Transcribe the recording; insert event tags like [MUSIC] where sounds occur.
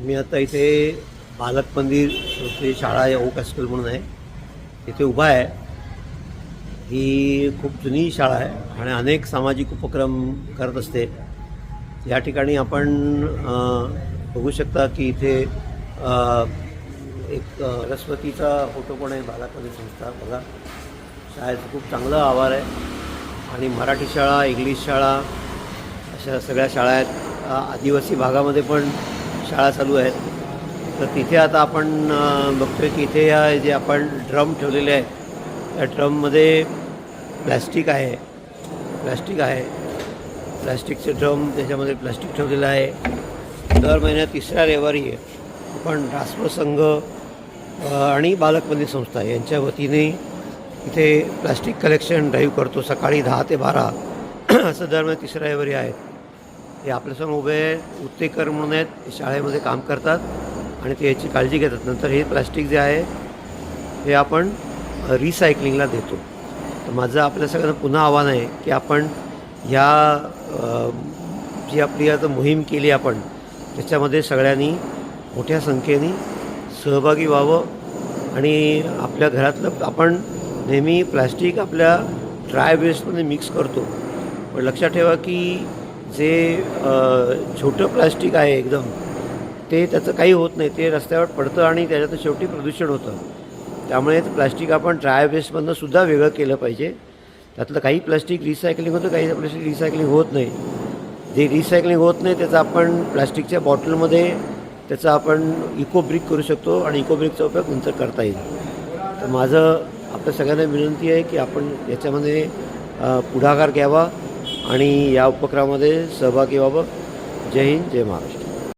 मी आता इथे बालक मंदिर इथे शाळा या ओक हायस्कूल म्हणून आहे. इथे उभा आहे. ही खूप जुनी शाळा आहे आणि अनेक सामाजिक उपक्रम करत असते. या ठिकाणी आपण बघू शकता की इथे एक सरस्वतीचा फोटो पण आहे बालक संस्था बघा. शाळेचं खूप चांगलं आवार आहे. आणि मराठी शाळा इंग्लिश शाळा अशा सगळ्या शाळा आहेत. आदिवासी भागामध्ये पण शाळा चालू आहेत. तर तिथे आता आपण बघतोय की इथे या जे आपण ड्रम ठेवलेले आहेत त्या ड्रममध्ये प्लॅस्टिक आहे. प्लॅस्टिक आहे. प्लॅस्टिकचे ड्रम त्याच्यामध्ये प्लॅस्टिक ठेवलेलं आहे. दर महिन्यात तिसऱ्या रविवारी आपण राष्ट्रसंघ आणि बालक संस्था यांच्या वतीने इथे प्लॅस्टिक कलेक्शन ड्राईव्ह करतो सकाळी दहा ते बारा. [CLEARS THROAT] असं दरम्यान तिसऱ्या रविवारी आहे. हे आपल्यासमोर उभे उत्तेकर म्हणून आहेत शाळेमध्ये काम करतात आणि ते याची काळजी घेतात. नंतर हे प्लास्टिक जे आहे हे आपण रिसायकलिंगला देतो. तर माझं आपल्या सगळ्यांना पुन्हा आव्हान आहे की आपण ह्या जी आपली आता मोहीम केली आपण त्याच्यामध्ये सगळ्यांनी मोठ्या संख्येने सहभागी व्हावं आणि आपल्या घरातलं आपण नेहमी प्लास्टिक आपल्या ड्राय वेस्टमध्ये मिक्स करतो. पण लक्षात ठेवा की जे छोटं प्लास्टिक आहे एकदम ते त्याचं काही होत नाही. ते रस्त्यावर पडतं आणि त्याच्यातून शेवटी प्रदूषण होतं. त्यामुळे प्लास्टिक आपण ड्राय वेस्टमधनं सुद्धा वेगळं केलं पाहिजे. त्यातलं काही प्लास्टिक रिसायकलिंग होतं काही प्लास्टिक रिसायकलिंग होत नाही. जे रिसायकलिंग होत नाही त्याचं आपण प्लास्टिकच्या बॉटलमध्ये त्याचा आपण इको ब्रिक करू शकतो आणि इको ब्रिकचा उपयोग नंतर करता येईल. तर माझं आपल्या सगळ्यांना विनंती आहे की आपण याच्यामध्ये पुढाकार घ्यावा. आणि या उपक्रमामध्ये सहभागी व्हावं. जय हिंद जय महाराष्ट्र.